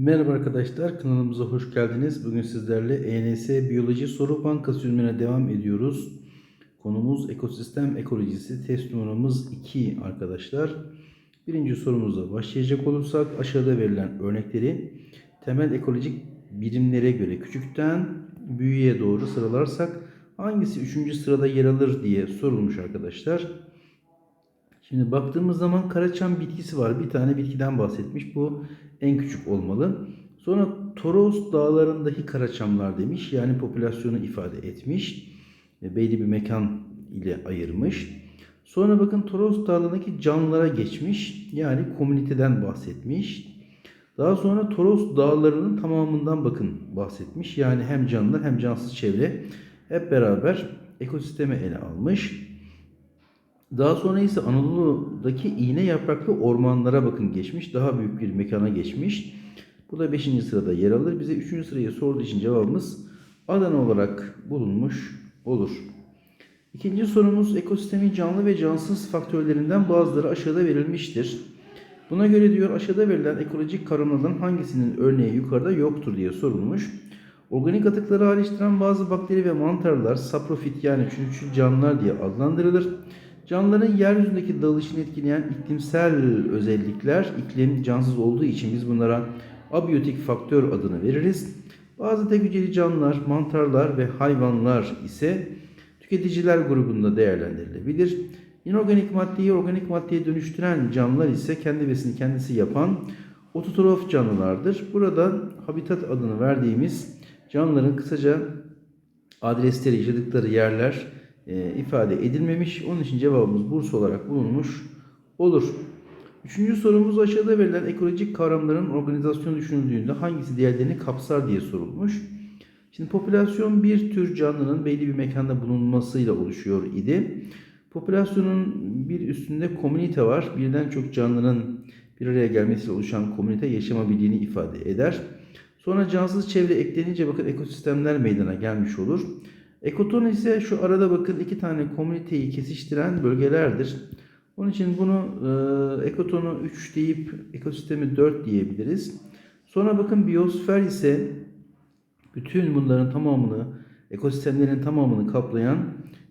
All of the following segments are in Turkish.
Merhaba arkadaşlar, kanalımıza hoş geldiniz. Bugün sizlerle ENS Biyoloji Soru Bankası çözümüne devam ediyoruz. Konumuz ekosistem ekolojisi. Test numaramız 2 arkadaşlar. Birinci sorumuza başlayacak olursak aşağıda verilen örnekleri temel ekolojik birimlere göre küçükten büyüğe doğru sıralarsak hangisi 3. sırada yer alır diye sorulmuş arkadaşlar. Şimdi baktığımız zaman karaçam bitkisi var. Bir tane bitkiden bahsetmiş. Bu en küçük olmalı. Sonra Toros dağlarındaki karaçamlar demiş. Yani popülasyonu ifade etmiş. E, Belli bir mekan ile ayırmış. Sonra bakın Toros dağlarındaki canlılara geçmiş. Yani komüniteden bahsetmiş. Daha sonra Toros dağlarının tamamından bakın bahsetmiş. Yani hem canlı hem cansız çevre hep beraber ekosisteme ele almış. Daha sonra ise Anadolu'daki iğne yapraklı ormanlara bakın geçmiş. Daha büyük bir mekana geçmiş. Bu da 5. sırada yer alır. Bize 3. sırayı sorduğu için cevabımız Adana olarak bulunmuş olur. İkinci sorumuz ekosistemin canlı ve cansız faktörlerinden bazıları aşağıda verilmiştir. Buna göre diyor aşağıda verilen ekolojik kavramlardan hangisinin örneği yukarıda yoktur diye sorulmuş. Organik atıkları ayrıştıran bazı bakteri ve mantarlar saprofit yani çürütücü canlılar diye adlandırılır. Canlıların yeryüzündeki dağılışını etkileyen iklimsel özellikler iklim cansız olduğu için biz bunlara abiyotik faktör adını veririz. Bazı tek hücreli canlılar, mantarlar ve hayvanlar ise tüketiciler grubunda değerlendirilebilir. İnorganik maddeyi organik maddeye dönüştüren canlılar ise kendi besini kendisi yapan ototrof canlılardır. Burada habitat adını verdiğimiz canlıların kısaca adresleri, yaşadıkları yerler e, ifade edilmemiş. Onun için cevabımız Bursa olarak bulunmuş olur. Üçüncü sorumuz aşağıda verilen ekolojik kavramların organizasyonu düşünüldüğünde hangisi diğerlerini kapsar diye sorulmuş. Şimdi popülasyon bir tür canlının belli bir mekanda bulunmasıyla oluşuyor idi. Popülasyonun bir üstünde komünite var. Birden çok canlının bir araya gelmesiyle oluşan komünite yaşamabildiğini ifade eder. Sonra cansız çevre eklenince bakın ekosistemler meydana gelmiş olur. Ekoton ise şu arada bakın iki tane komüniteyi kesiştiren bölgelerdir. Onun için bunu e, ekotonu 3 deyip ekosistemi 4 diyebiliriz. Sonra bakın biyosfer ise bütün bunların tamamını, ekosistemlerin tamamını kaplayan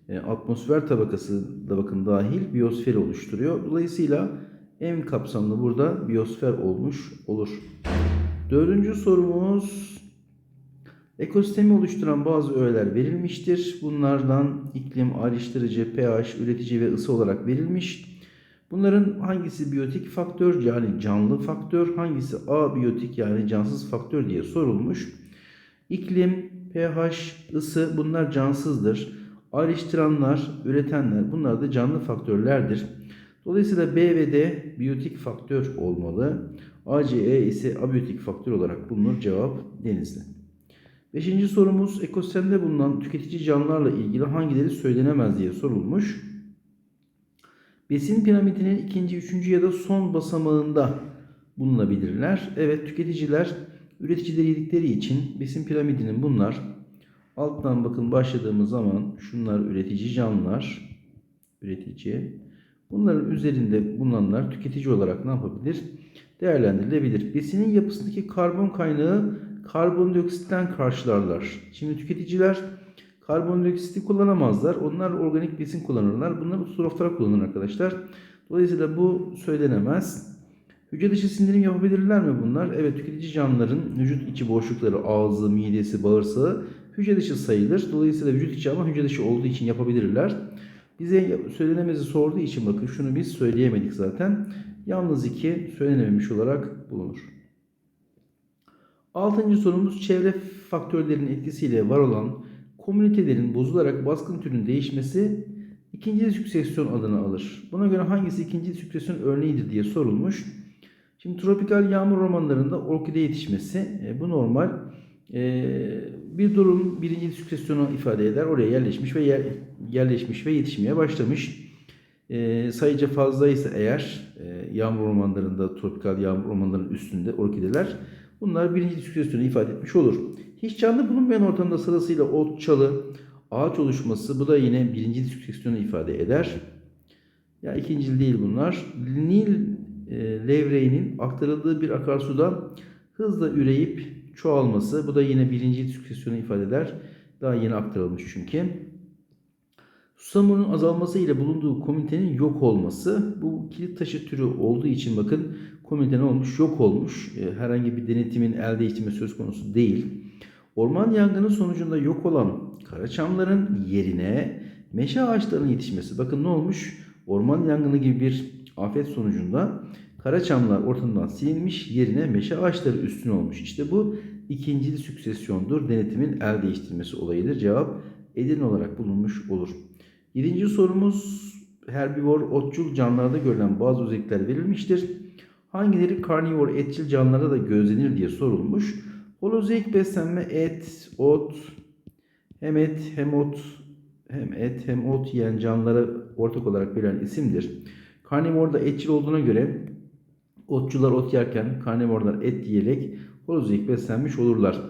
e, atmosfer tabakası da bakın dahil biyosferi oluşturuyor. Dolayısıyla en kapsamlı burada biyosfer olmuş olur. Dördüncü sorumuz Ekosistemi oluşturan bazı öğeler verilmiştir. Bunlardan iklim, ayrıştırıcı, pH, üretici ve ısı olarak verilmiş. Bunların hangisi biyotik faktör yani canlı faktör, hangisi abiyotik yani cansız faktör diye sorulmuş. İklim, pH, ısı bunlar cansızdır. Ayrıştıranlar, üretenler bunlar da canlı faktörlerdir. Dolayısıyla B ve D biyotik faktör olmalı. ACE ise abiyotik faktör olarak bulunur. Cevap denizli. Beşinci sorumuz ekosistemde bulunan tüketici canlılarla ilgili hangileri söylenemez diye sorulmuş. Besin piramidinin ikinci, üçüncü ya da son basamağında bulunabilirler. Evet tüketiciler üreticileri yedikleri için besin piramidinin bunlar alttan bakın başladığımız zaman şunlar üretici canlılar üretici bunların üzerinde bulunanlar tüketici olarak ne yapabilir? Değerlendirilebilir. Besinin yapısındaki karbon kaynağı karbondioksitten karşılarlar. Şimdi tüketiciler karbondioksiti kullanamazlar. Onlar organik besin kullanırlar. Bunlar usuroflara kullanır arkadaşlar. Dolayısıyla bu söylenemez. Hücre dışı sindirim yapabilirler mi bunlar? Evet tüketici canlıların vücut içi boşlukları, ağzı, midesi, bağırsağı hücre dışı sayılır. Dolayısıyla vücut içi ama hücre dışı olduğu için yapabilirler. Bize söylenemezi sorduğu için bakın şunu biz söyleyemedik zaten. Yalnız iki söylenememiş olarak bulunur. Altıncı sorumuz çevre faktörlerinin etkisiyle var olan komünitelerin bozularak baskın türün değişmesi ikinci süksesyyon adını alır. Buna göre hangisi ikinci sükesyon örneğidir diye sorulmuş. Şimdi tropikal yağmur ormanlarında orkide yetişmesi e, bu normal. E, bir durum birinci süksesyonu ifade eder. Oraya yerleşmiş ve yer, yerleşmiş ve yetişmeye başlamış. E, sayıca fazlaysa eğer e, yağmur ormanlarında tropikal yağmur ormanlarının üstünde orkideler Bunlar birinci süksesyonu ifade etmiş olur. Hiç canlı bulunmayan ortamda sırasıyla ot, çalı, ağaç oluşması bu da yine birinci süksesyonu ifade eder. Ya ikincil değil bunlar. Nil e, levreğinin aktarıldığı bir akarsuda hızla üreyip çoğalması. Bu da yine birinci süksesyonu ifade eder. Daha yeni aktarılmış çünkü. Susamurun azalması ile bulunduğu komünitenin yok olması. Bu kilit taşı türü olduğu için bakın komünite ne olmuş? Yok olmuş. E, Herhangi bir denetimin elde etme söz konusu değil. Orman yangını sonucunda yok olan karaçamların yerine meşe ağaçlarının yetişmesi. Bakın ne olmuş? Orman yangını gibi bir afet sonucunda karaçamlar ortadan silinmiş yerine meşe ağaçları üstün olmuş. İşte bu ikinci süksesyondur. Denetimin el değiştirmesi olayıdır. Cevap Edirne olarak bulunmuş olur. Yedinci sorumuz herbivor, otçul canlılarda görülen bazı özellikler verilmiştir. Hangileri karnivor, etçil canlılarda da gözlenir diye sorulmuş. Holozoik beslenme et, ot, hem et hem ot hem et hem ot yiyen canlılara ortak olarak verilen isimdir. Karnivorda etçil olduğuna göre otçular ot yerken karnivorlar et yiyerek holozoik beslenmiş olurlar.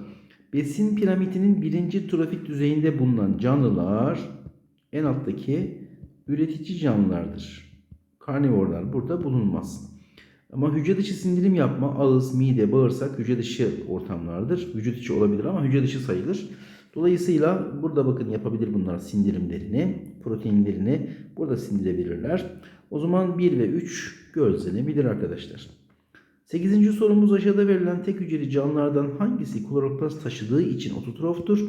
Besin piramidinin birinci trofik düzeyinde bulunan canlılar en alttaki üretici canlılardır. Karnivorlar burada bulunmaz. Ama hücre dışı sindirim yapma, ağız, mide, bağırsak hücre dışı ortamlardır. Vücut içi olabilir ama hücre dışı sayılır. Dolayısıyla burada bakın yapabilir bunlar sindirimlerini, proteinlerini burada sindirebilirler. O zaman 1 ve 3 gözlenebilir arkadaşlar. 8. sorumuz aşağıda verilen tek hücreli canlılardan hangisi kloroplast taşıdığı için ototroftur?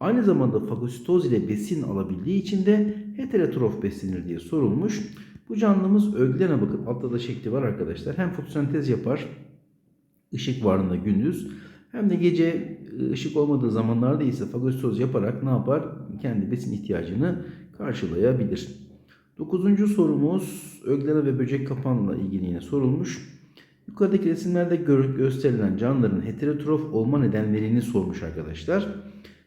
Aynı zamanda fagositoz ile besin alabildiği için de heterotrof beslenir diye sorulmuş. Bu canlımız öglene bakın altta da şekli var arkadaşlar. Hem fotosentez yapar ışık varlığında gündüz hem de gece ışık olmadığı zamanlarda ise fagositoz yaparak ne yapar? Kendi besin ihtiyacını karşılayabilir. Dokuzuncu sorumuz öglene ve böcek kapanla ilgili yine sorulmuş. Yukarıdaki resimlerde gö- gösterilen canlıların heterotrof olma nedenlerini sormuş arkadaşlar.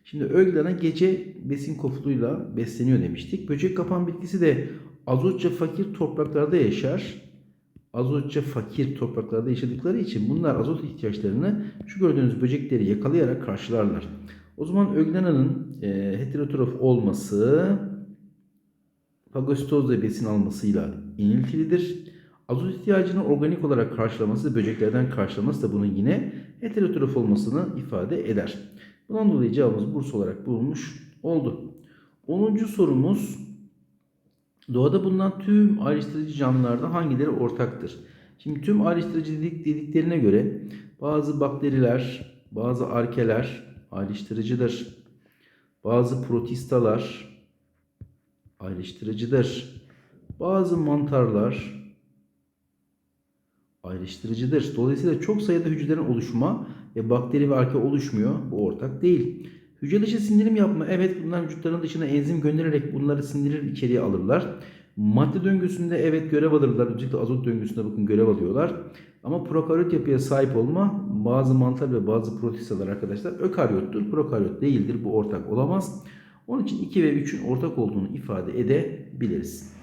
Şimdi öglana gece besin kofuluyla besleniyor demiştik. Böcek kapan bitkisi de azotça fakir topraklarda yaşar. Azotça fakir topraklarda yaşadıkları için bunlar azot ihtiyaçlarını şu gördüğünüz böcekleri yakalayarak karşılarlar. O zaman öglenanın e, heterotrof olması fagositozla besin almasıyla iniltilidir. Azot ihtiyacını organik olarak karşılaması, böceklerden karşılaması da bunun yine heterotrof olmasını ifade eder. Bundan dolayı cevabımız Burs olarak bulunmuş oldu. 10. sorumuz doğada bulunan tüm ayrıştırıcı canlılarda hangileri ortaktır? Şimdi tüm ayrıştırıcı dedik, dediklerine göre bazı bakteriler, bazı arkeler ayrıştırıcıdır. Bazı protistalar ayrıştırıcıdır. Bazı mantarlar ayrıştırıcıdır. Dolayısıyla çok sayıda hücrelerin oluşma ve bakteri ve arke oluşmuyor. Bu ortak değil. Hücre dışı sindirim yapma. Evet bunlar vücutların dışına enzim göndererek bunları sindirir içeriye alırlar. Madde döngüsünde evet görev alırlar. Özellikle azot döngüsünde bakın görev alıyorlar. Ama prokaryot yapıya sahip olma bazı mantar ve bazı protistalar arkadaşlar ökaryottur. Prokaryot değildir. Bu ortak olamaz. Onun için 2 ve 3'ün ortak olduğunu ifade edebiliriz.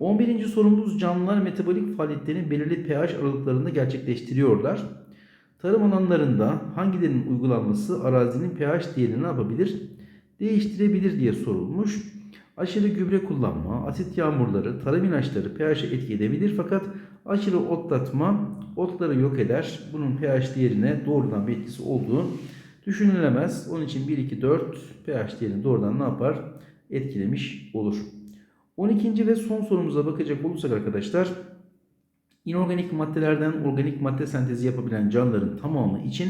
11. sorumuz canlılar metabolik faaliyetlerini belirli pH aralıklarında gerçekleştiriyorlar. Tarım alanlarında hangilerinin uygulanması arazinin pH değerini ne yapabilir? Değiştirebilir diye sorulmuş. Aşırı gübre kullanma, asit yağmurları, tarım ilaçları pH'e etki edebilir fakat aşırı otlatma otları yok eder. Bunun pH değerine doğrudan bir etkisi olduğu düşünülemez. Onun için 1, 2, 4 pH değerini doğrudan ne yapar? Etkilemiş olur. 12. ve son sorumuza bakacak olursak arkadaşlar inorganik maddelerden organik madde sentezi yapabilen canlıların tamamı için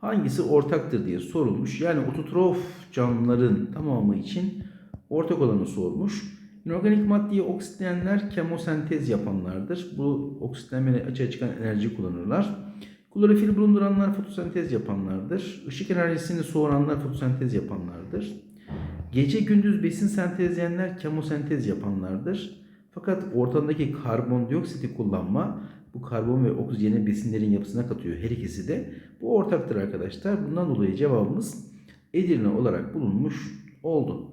hangisi ortaktır diye sorulmuş. Yani ototrof canlıların tamamı için ortak olanı sormuş. İnorganik maddeyi oksitleyenler kemosentez yapanlardır. Bu oksitlenmeyle açığa çıkan enerji kullanırlar. Klorofil bulunduranlar fotosentez yapanlardır. Işık enerjisini soğuranlar fotosentez yapanlardır. Gece gündüz besin sentezleyenler kemosentez yapanlardır. Fakat ortamdaki karbondioksiti kullanma bu karbon ve oksijeni besinlerin yapısına katıyor her ikisi de. Bu ortaktır arkadaşlar. Bundan dolayı cevabımız Edirne olarak bulunmuş oldu.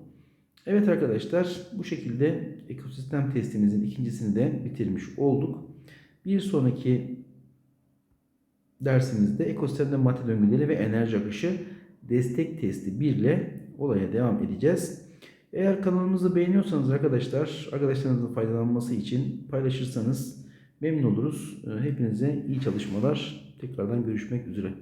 Evet arkadaşlar bu şekilde ekosistem testimizin ikincisini de bitirmiş olduk. Bir sonraki dersimizde ekosistemde madde döngüleri ve enerji akışı destek testi 1 ile olaya devam edeceğiz. Eğer kanalımızı beğeniyorsanız arkadaşlar, arkadaşlarınızın faydalanması için paylaşırsanız memnun oluruz. Hepinize iyi çalışmalar. Tekrardan görüşmek üzere.